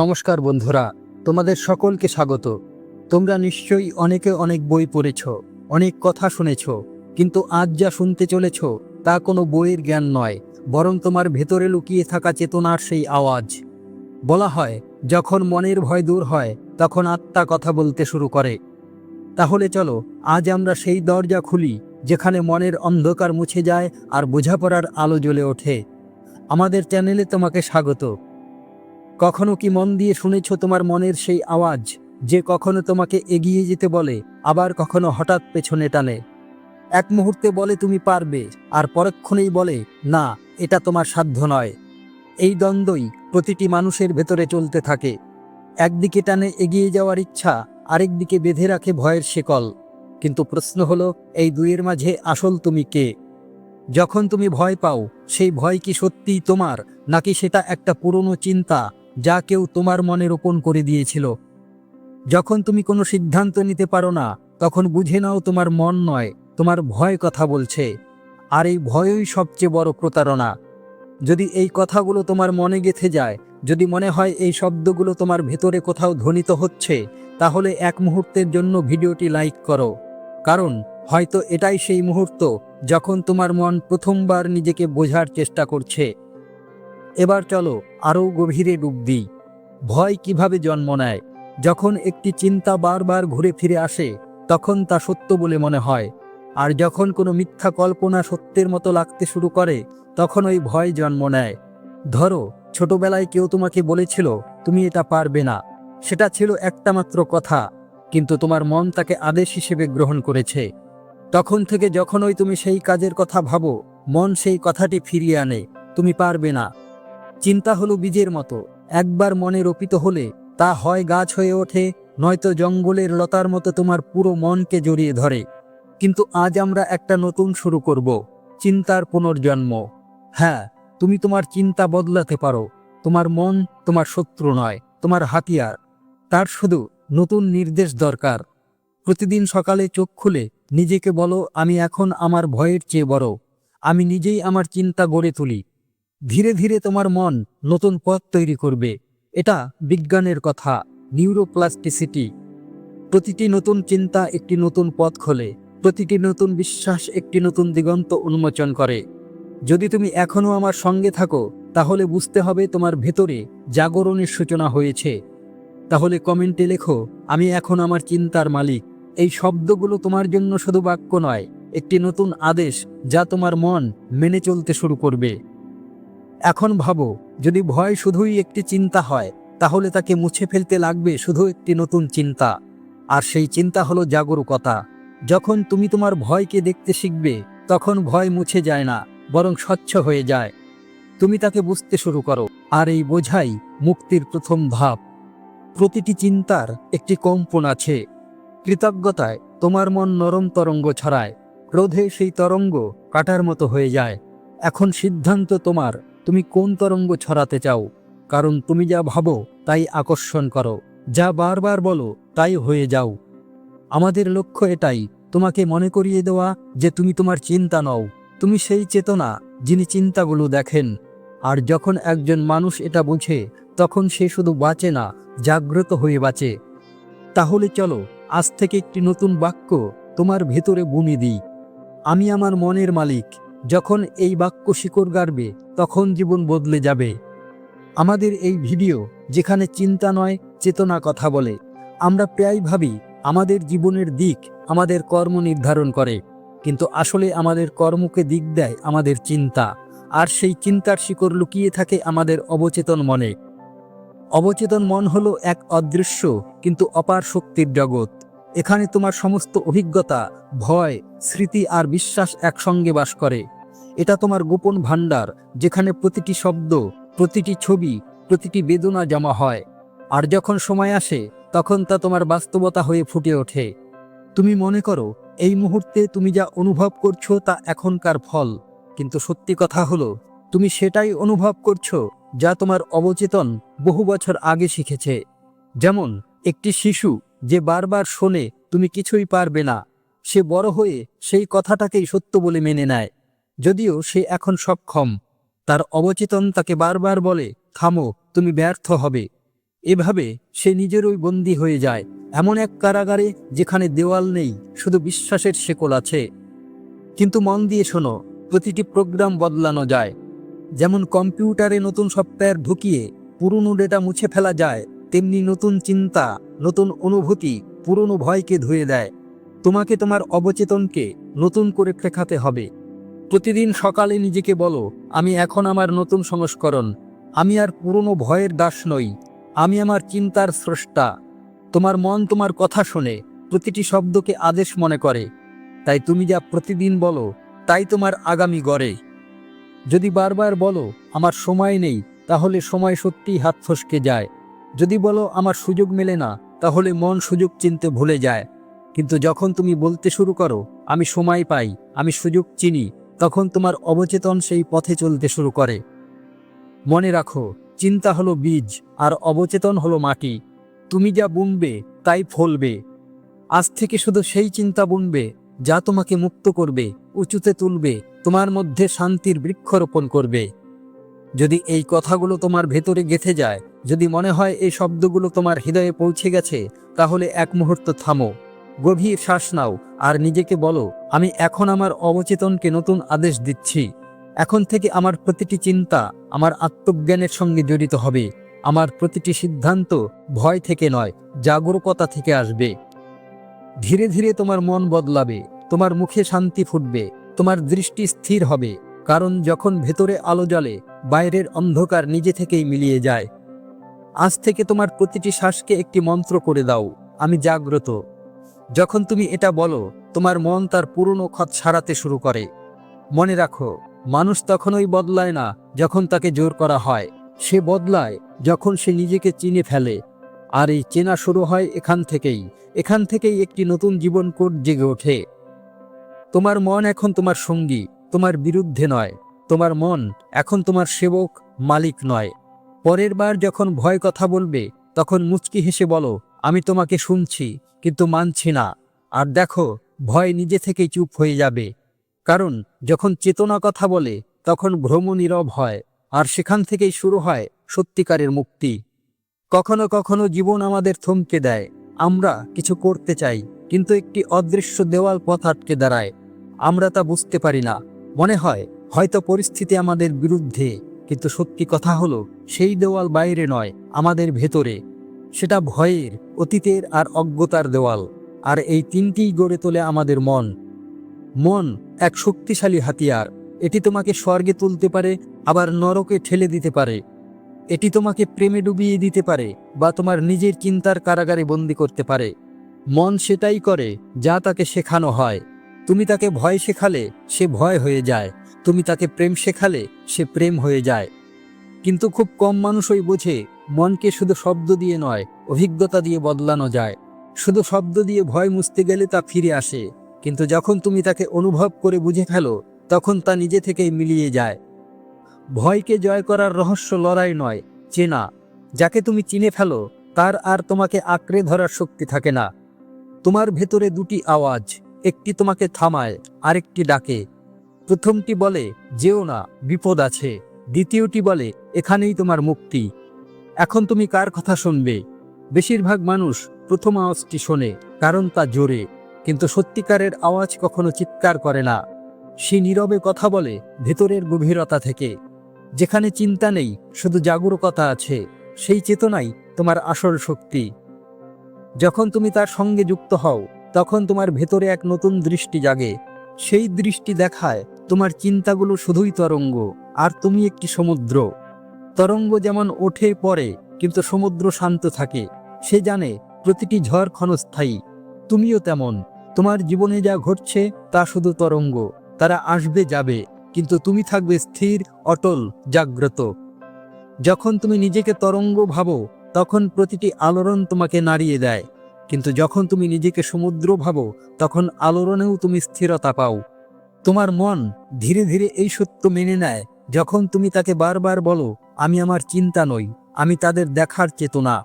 নমস্কার বন্ধুরা, তোমাদের সকলকে স্বাগত। তোমরা নিশ্চয়ই অনেকে অনেক বই পড়েছ, অনেক কথা শুনেছ, কিন্তু আজ যা শুনতে চলেছ তা কোনো বইয়ের জ্ঞান নয়, বরং তোমার ভেতরে লুকিয়ে থাকা চেতনার সেই আওয়াজ। বলা হয়, যখন মনের ভয় দূর হয়, তখন আত্মা কথা বলতে শুরু করে। তাহলে চলো, আজ আমরা সেই দরজা খুলি, যেখানে মনের অন্ধকার মুছে যায় আর বোঝাপড়ার আলো জ্বলে ওঠে। আমাদের চ্যানেলে তোমাকে স্বাগত। কখনো কি মন দিয়ে শুনেছ তোমার মনের সেই আওয়াজ, যে কখনো তোমাকে এগিয়ে যেতে বলে, আবার কখনো হঠাৎ পেছনে টানে? এক মুহূর্তে বলে তুমি পারবে, আর পরক্ষণেই বলে, না, এটা তোমার সাধ্য নয়। এই দ্বন্দ্বই প্রতিটি মানুষের ভেতরে চলতে থাকে। একদিকে টানে এগিয়ে যাওয়ার ইচ্ছা আরেকদিকে বেঁধে রাখে ভয়ের শেকল। কিন্তু প্রশ্ন হলো, এই দুইয়ের মাঝে আসল তুমি কে? যখন তুমি ভয় পাও, সেই ভয় কি সত্যিই তোমার, নাকি সেটা একটা পুরনো চিন্তা যা কেউ তোমার মনে রোপণ করে দিয়েছিল। যখন তুমি কোনো সিদ্ধান্ত নিতে পারো না, তখন বুঝে নাও তোমার মন নয়, তোমার ভয় কথা বলছে। আর এই ভয়ই সবচেয়ে বড় প্রতারণা। যদি এই কথাগুলো তোমার মনে গেথে যায়, যদি মনে হয় এই শব্দগুলো তোমার ভেতরে কোথাও ধ্বনিত হচ্ছে, তাহলে এক মুহূর্তের জন্য ভিডিওটি লাইক করো। কারণ, হয়তো এটাই সেই মুহূর্ত যখন তোমার মন প্রথমবার নিজেকে বোঝার চেষ্টা করছে। এবার চলো আরও গভীরে ডুব দিই। ভয় কীভাবে জন্ম নেয়? যখন একটি চিন্তা বারবার ঘুরে ফিরে আসে, তখন তা সত্য বলে মনে হয়। আর যখন কোনো মিথ্যা কল্পনা সত্যের মতো লাগতে শুরু করে, তখন ওই ভয় জন্ম নেয়। ধরো, ছোটবেলায় কেউ তোমাকে বলেছিল, তুমি এটা পারবে না। সেটা ছিল একটা মাত্র কথা, কিন্তু তোমার মন তাকে আদেশ হিসেবে গ্রহণ করেছে। তখন থেকে যখনই তুমি সেই কাজের কথা ভাবো, মন সেই কথাটি ফিরিয়ে আনে, তুমি পারবে না। চিন্তা হলো বীজের মতো। একবার মনে রোপিত হলে তা হয় গাছ হয়ে ওঠে, নয়তো জঙ্গলের লতার মতো তোমার পুরো মনকে জড়িয়ে ধরে। কিন্তু আজ আমরা একটা নতুন শুরু করব, চিন্তার পুনর্জন্ম। হ্যাঁ তুমি তোমার চিন্তা বদলাতে পারো। তোমার মন তোমার শত্রু নয়, তোমার হাতিয়ার। তার শুধু নতুন নির্দেশ দরকার। প্রতিদিন সকালে চোখ খুলে নিজেকে বলো, আমি এখন আমার ভয়ের চেয়ে বড়। আমি নিজেই আমার চিন্তা গড়ে তুলি। ধীরে ধীরে তোমার মন নতুন পথ তৈরি করবে। এটা বিজ্ঞানের কথা নিউরোপ্লাস্টিসিটি প্রতিটি নতুন চিন্তা একটি নতুন পথ খোলে, প্রতিটি নতুন বিশ্বাস একটি নতুন দিগন্ত উন্মোচন করে। যদি তুমি এখনও আমার সঙ্গে থাকো, তাহলে বুঝতে হবে তোমার ভেতরে জাগরণের সূচনা হয়েছে। তাহলে কমেন্টে লেখো, আমি এখন আমার চিন্তার মালিক। এই শব্দগুলো তোমার জন্য শুধু বাক্য নয়, একটি নতুন আদেশ যা তোমার মন মেনে চলতে শুরু করবে। এখন ভাবো, যদি ভয় শুধুই একটি চিন্তা হয়, তাহলে তাকে মুছে ফেলতে লাগবে শুধু একটি নতুন চিন্তা। আর সেই চিন্তা হলো জাগরুকতা। যখন তুমি তোমার ভয়কে দেখতে শিখবে, তখন ভয় মুছে যায় না, বরং স্বচ্ছ হয়ে যায়। তুমি তাকে বুঝতে শুরু করো, আর এই বোঝাই মুক্তির প্রথম ধাপ। প্রতিটি চিন্তার একটি কম্পন আছে। কৃতজ্ঞতায় তোমার মন নরম তরঙ্গ ছড়ায়। ক্রোধে সেই তরঙ্গ কাটার মতো হয়ে যায়। এখন সিদ্ধান্ত তোমার। তুমি কোন তরঙ্গ ছড়াতে চাও? কারণ তুমি যা ভাবো, তাই আকর্ষণ করো। যা বারবার বলো, তাই হয়ে যাও। আমাদের লক্ষ্য এটাই, তোমাকে মনে করিয়ে দেওয়া যে তুমি তোমার চিন্তা নও। তুমি সেই চেতনা, যিনি চিন্তাগুলো দেখেন। আর যখন একজন মানুষ এটা বুঝে, তখন সে শুধু বাঁচে না, জাগ্রত হয়ে বাঁচে। তাহলে চলো, আজ থেকে একটি নতুন বাক্য তোমার ভেতরে বুনে দিই। আমি আমার মনের মালিক যখন এই বাক্য শিকড় গাড়বে, তখন জীবন বদলে যাবে। আমাদের এই ভিডিও, যেখানে চিন্তা নয়, চেতনা কথা বলে। আমরা প্রায় ভাবি, আমাদের জীবনের দিক আমাদের কর্ম নির্ধারণ করে। কিন্তু আসলে আমাদের কর্মকে দিক দেয় আমাদের চিন্তা, আর সেই চিন্তার শিকড় লুকিয়ে থাকে আমাদের অবচেতন মনে। অবচেতন মন হলো এক অদৃশ্য, কিন্তু অপার শক্তির জগৎ। এখানে তোমার সমস্ত অভিজ্ঞতা, ভয়, স্মৃতি আর বিশ্বাস একসঙ্গে বাস করে। এটা তোমার গোপন ভাণ্ডার, যেখানে প্রতিটি শব্দ, প্রতিটি ছবি, প্রতিটি বেদনা জমা হয়। আর যখন সময় আসে, তখন তা তোমার বাস্তবতা হয়ে ফুটে ওঠে। তুমি মনে করো, এই মুহূর্তে তুমি যা অনুভব করছ তা এখনকার ফল। কিন্তু সত্যি কথা হলো, তুমি সেটাই অনুভব করছ, যা তোমার অবচেতন বহু বছর আগে শিখেছে। যেমন, একটি শিশু যে বারবার শোনে, তুমি কিছুই পারবে না। সে বড় হয়ে সেই কথাটাকেই সত্য বলে মেনে নেয়। যদিও সে এখন সক্ষম। তার অবচেতন তাকে বারবার বলে, থামো, তুমি ব্যর্থ হবে। এভাবে সে নিজেরই বন্দী হয়ে যায়। এমন এক কারাগারে যেখানে দেওয়াল নেই, শুধু বিশ্বাসের শেকল আছে। কিন্তু মন দিয়ে শোনো, প্রতিটি প্রোগ্রাম বদলানো যায়। যেমন কম্পিউটারে নতুন সফটওয়্যার ঢুকিয়ে পুরনো ডেটা মুছে ফেলা যায় তেমনি নতুন চিন্তা, নতুন অনুভূতি, পুরনো ভয়কে ধুয়ে দেয়। তোমাকে তোমার অবচেতনকে নতুন করে শেখাতে হবে। প্রতিদিন সকালে নিজেকে বলো, আমি এখন আমার নতুন সংস্করণ। আমি আর পুরনো ভয়ের দাস নই। আমি আমার চিন্তার স্রষ্টা। তোমার মন তোমার কথা শোনে, প্রতিটি শব্দকে আদেশ মনে করে। তাই তুমি যা প্রতিদিন বলো, তাই তোমার আগামী গড়ে। যদি বারবার বলো, আমার সময় নেই, তাহলে সময় সত্যিই হাত ফসকে যায়। যদি বলো আমার সুযোগ মেলে না, তাহলে মন সুযোগ চিনতে ভুলে যায়। কিন্তু যখন তুমি বলতে শুরু করো, আমি সময় পাই, আমি সুযোগ চিনি, তখন তোমার অবচেতন সেই পথে চলতে শুরু করে। মনে রাখো, চিন্তা হলো বীজ, আর অবচেতন হলো মাটি। তুমি যা বুনবে, তাই ফলবে। আজ থেকে শুধু সেই চিন্তা বুনবে, যা তোমাকে মুক্ত করবে, উঁচুতে তুলবে, তোমার মধ্যে শান্তির বৃক্ষরোপণ করবে। যদি এই কথাগুলো তোমার ভেতরে গেথে যায় যদি মনে হয় এই শব্দগুলো তোমার হৃদয়ে পৌঁছে গেছে, তাহলে এক মুহূর্ত থামো। গভীর শ্বাস নাও আর নিজেকে বলো, আমি এখন আমার অবচেতনকে নতুন আদেশ দিচ্ছি। এখন থেকে আমার প্রতিটি চিন্তা আমার আত্মজ্ঞানের সঙ্গে জড়িত হবে। আমার প্রতিটি সিদ্ধান্ত ভয় থেকে নয় জাগরুকতা থেকে আসবে। ধীরে ধীরে তোমার মন বদলাবে, তোমার মুখে শান্তি ফুটবে, তোমার দৃষ্টি স্থির হবে। কারণ যখন ভেতরে আলো জ্বলে, বাইরের অন্ধকার নিজে থেকেই মিলিয়ে যায়। আজ থেকে তোমার প্রতিটি শ্বাসকে একটি মন্ত্র করে দাও। আমি জাগ্রত। যখন তুমি এটা বলো, তোমার মন তার পুরনো ক্ষত সারাতে শুরু করে। মনে রাখো, মানুষ তখনই বদলায় না যখন তাকে জোর করা হয়। সে বদলায় যখন সে নিজেকে চিনে ফেলে। আর এই চেনা শুরু হয় এখান থেকেই। এখান থেকেই একটি নতুন জীবন কোট জেগে ওঠে। তোমার মন এখন তোমার সঙ্গী, তোমার বিরুদ্ধে নয়। তোমার মন এখন তোমার সেবক, মালিক নয়। পরের বার যখন ভয় কথা বলবে, তখন মুচকি হেসে বলো, আমি তোমাকে শুনছি, কিন্তু মানছি না। আর দেখো, ভয় নিজে থেকেই চুপ হয়ে যাবে। কারণ, যখন চেতনা কথা বলে, তখন ভ্রম নীরব হয়, আর সেখান থেকেই শুরু হয় সত্যিকারের মুক্তি। কখনো কখনো জীবন আমাদের থমকে দেয়। আমরা কিছু করতে চাই, কিন্তু একটি অদৃশ্য দেওয়াল পথ আটকে দাঁড়ায়। আমরা তা বুঝতে পারি না। মনে হয়, হয়তো পরিস্থিতি আমাদের বিরুদ্ধে। কিন্তু সত্যি কথা হলো, সেই দেওয়াল বাইরে নয়, আমাদের ভেতরে। সেটা ভয়ের, অতীতের আর অজ্ঞতার দেওয়াল, আর এই তিনটিই গড়ে তোলে আমাদের মন। মন এক শক্তিশালী হাতিয়ার, এটি তোমাকে স্বর্গে তুলতে পারে, আবার নরকে ঠেলে দিতে পারে। এটি তোমাকে প্রেমে ডুবিয়ে দিতে পারে, বা তোমার নিজের চিন্তার কারাগারে বন্দি করতে পারে। মন সেটাই করে, যা তাকে শেখানো হয়। তুমি তাকে ভয় শেখালে, সে ভয় হয়ে যায়। তুমি তাকে প্রেম শেখালে সে প্রেম হয়ে যায়। কিন্তু খুব কম মানুষই বোঝে, মনকে শুধু শব্দ দিয়ে নয়, অভিজ্ঞতা দিয়ে বদলানো যায়। শুধু শব্দ দিয়ে ভয় মুছতে গেলে তা ফিরে আসে, কিন্তু যখন তুমি তাকে অনুভব করে বুঝে ফেলো, তখন তা নিজে থেকেই মিলিয়ে যায়। ভয়কে জয় করার রহস্য লড়াই নয়, চেনা। যাকে তুমি চিনে ফেলো, তার আর তোমাকে আঁকড়ে ধরার শক্তি থাকে না। তোমার ভেতরে দুটি আওয়াজ, একটি তোমাকে থামায়, আরেকটি ডাকে। প্রথমটি বলে, যেও না, বিপদ আছে। দ্বিতীয়টি বলে, এখানেই তোমার মুক্তি। এখন তুমি কার কথা শুনবে? বেশিরভাগ মানুষ প্রথম আওয়াজটি শোনে, কারণ তা জোরে, কিন্তু সত্যিকারের আওয়াজ কখনো চিৎকার করে না। সে নীরবে কথা বলে, ভেতরের গভীরতা থেকে। যেখানে চিন্তা নেই, শুধু জাগরুকতা আছে, সেই চেতনাই তোমার আসল শক্তি। যখন তুমি তার সঙ্গে যুক্ত হও, তখন তোমার ভেতরে এক নতুন দৃষ্টি জাগে। সেই দৃষ্টি দেখায় তোমার চিন্তাগুলো শুধুই তরঙ্গ, আর তুমি একটি সমুদ্র। তরঙ্গ যেমন ওঠে পড়ে, কিন্তু সমুদ্র শান্ত থাকে। সে জানে প্রতিটি ঝড় ক্ষণস্থায়ী। তুমিও তেমন। তোমার জীবনে যা ঘটছে, তা শুধু তরঙ্গ। তারা আসবে, যাবে, কিন্তু তুমি থাকবে স্থির, অটল, জাগ্রত। যখন তুমি নিজেকে তরঙ্গ ভাবো, তখন প্রতিটি আলোড়ন তোমাকে নাড়িয়ে দেয়। কিন্তু যখন তুমি নিজেকে সমুদ্র ভাবো, তখন আলোড়নেও তুমি স্থিরতা পাও। তোমার মন ধীরে ধীরে এই সত্য মেনে নেয়, যখন তুমি তাকে বারবার বলো, আমি আমার চিন্তা নই, আমি তাদের দেখার চেতনা।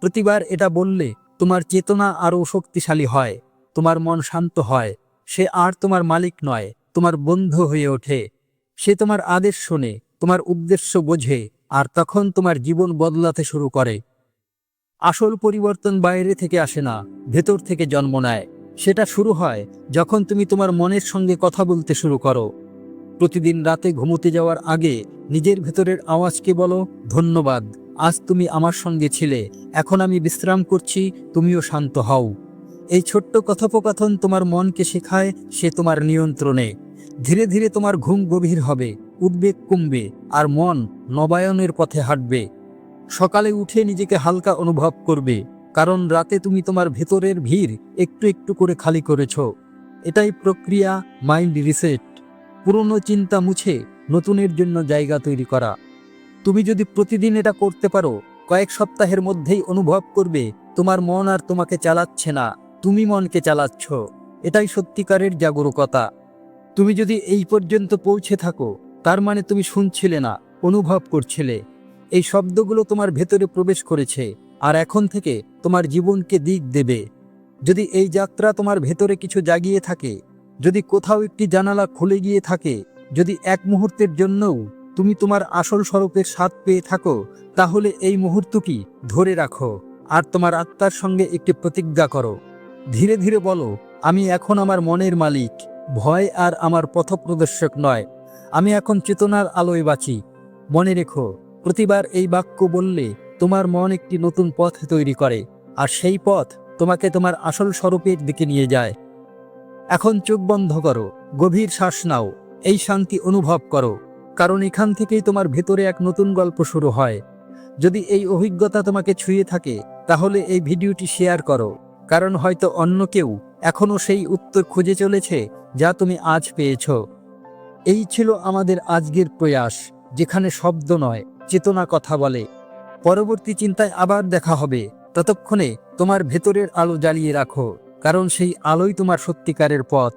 প্রতিবার এটা বললে তোমার চেতনা আরও শক্তিশালী হয়, তোমার মন শান্ত হয়, সে আর তোমার মালিক নয়, তোমার বন্ধু হয়ে ওঠে। সে তোমার আদেশ শোনে, তোমার উদ্দেশ্য বোঝে, আর তখন তোমার জীবন বদলাতে শুরু করে। আসল পরিবর্তন বাইরে থেকে আসে না, ভেতর থেকে জন্ম নেয়। সেটা শুরু হয় যখন তুমি তোমার মনের সঙ্গে কথা বলতে শুরু করো। প্রতিদিন রাতে ঘুমোতে যাওয়ার আগে নিজের ভেতরের আওয়াজকে বলো, ধন্যবাদ, আজ তুমি আমার সঙ্গে ছিলে, এখন আমি বিশ্রাম করছি, তুমিও শান্ত হও। এই ছোট্ট কথোপকথন তোমার মনকে শেখায়, সে তোমার নিয়ন্ত্রণে। ধীরে ধীরে তোমার ঘুম গভীর হবে, উদ্বেগ কমবে, আর মন নবায়নের পথে হাঁটবে। সকালে উঠে নিজেকে হালকা অনুভব করবে, কারণ রাতে তুমি তোমার ভেতরের ভিড় একটু একটু করে খালি করেছ। এটাই প্রক্রিয়া, মাইন্ড রিসেট। পুরনো চিন্তা মুছে নতুনের জন্য জায়গা তৈরি করা। তুমি যদি প্রতিদিন এটা করতে পারো, কয়েক সপ্তাহের মধ্যেই অনুভব করবে, তোমার মন আর তোমাকে চালাচ্ছে না, তুমি মনকে চালাচ্ছ। এটাই সত্যিকারের জাগরুকতা। তুমি যদি এই পর্যন্ত পৌঁছে থাকো, তার মানে তুমি শুনছিলে না, অনুভব করছিলে। এই শব্দগুলো তোমার ভেতরে প্রবেশ করেছে আর এখন থেকে তোমার জীবনকে দিক দেবে। যদি এই যাত্রা তোমার ভেতরে কিছু জাগিয়ে থাকে, যদি কোথাও একটি জানালা খুলে গিয়ে থাকে, যদি এক মুহূর্তের জন্যও তুমি তোমার আসল স্বরূপের স্বাদ পেয়ে থাকো, তাহলে এই মুহূর্তটি ধরে রাখো আর তোমার আত্মার সঙ্গে একটি প্রতিজ্ঞা করো। ধীরে ধীরে বলো, আমি এখন আমার মনের মালিক, ভয় আর আমার পথপ্রদর্শক নয়। আমি এখন চেতনার আলোয় বাঁচি। মনে রেখো প্রতিবার এই বাক্য বললে তোমার মন একটি নতুন পথ তৈরি করে, আর সেই পথ তোমাকে তোমার আসল স্বরূপের দিকে নিয়ে যায়। এখন চোখ বন্ধ করো, গভীর শ্বাস নাও, এই শান্তি অনুভব করো, কারণ এখান থেকেই তোমার ভেতরে এক নতুন গল্প শুরু হয়। যদি এই অভিজ্ঞতা তোমাকে ছুঁয়ে থাকে, তাহলে এই ভিডিওটি শেয়ার করো, কারণ হয়তো অন্য কেউ এখনও সেই উত্তর খুঁজে চলেছে যা তুমি আজ পেয়েছ। এই ছিল আমাদের আজকের প্রয়াস, যেখানে শব্দ নয় চেতনা কথা বলে। পরবর্তী চিন্তায় আবার দেখা হবে। ততক্ষণে তোমার ভেতরের আলো জ্বালিয়ে রাখো, কারণ সেই আলোই তোমার সত্যিকারের পথ।